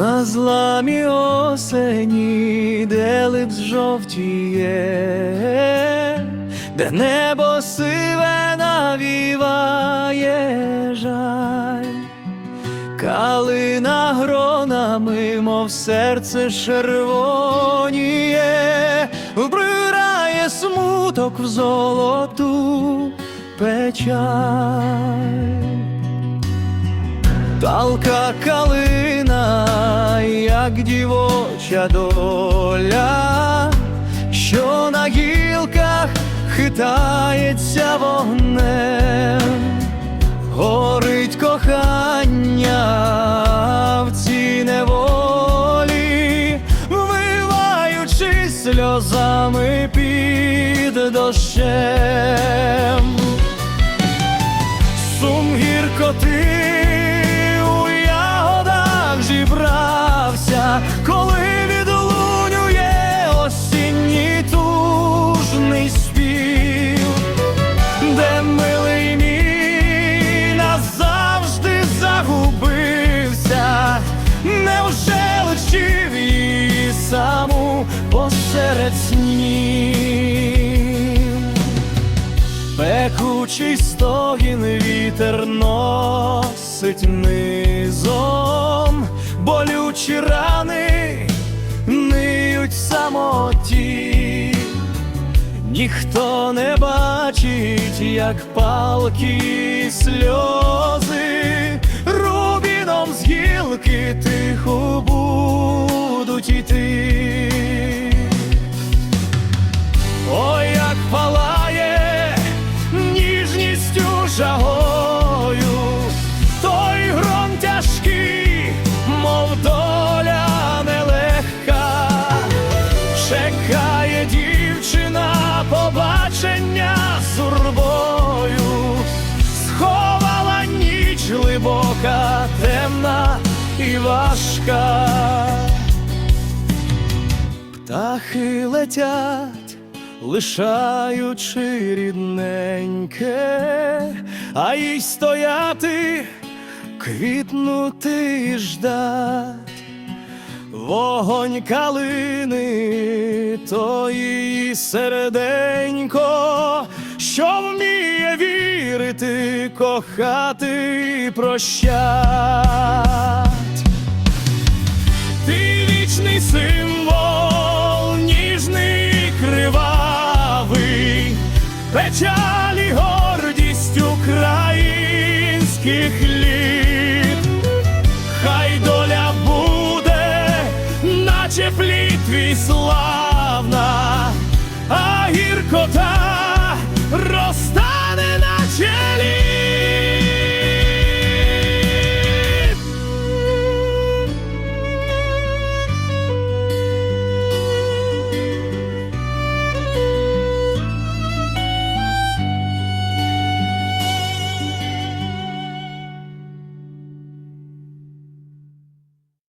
на зламі осені, де лип жовтіє, де небо сиве навіває жаль, калина гронами, мов серце червоніє, вбирає смуток в золоту печаль. Талка калина, як дівоча доля, що на гілках хитається вогнем, горить кохання в цій неволі, вмиваючись сльозами під дощем. Сум гіркоти посеред снів? Пекучий стогін вітер носить низом, болючі рани ниють в самоті, ніхто не бачить, як палки сльози, рубіном з гілки тихо важка. Птахи летять, лишаючи рідненьке, а їй стояти, квітнути і ждать. Вогонь калини, то її серденько, що вміє вірити, кохати, і прощать. Вічний символ, ніжний і кривавий, печалі гордість українських літ. Хай доля буде, наче плід твій славна, а гіркота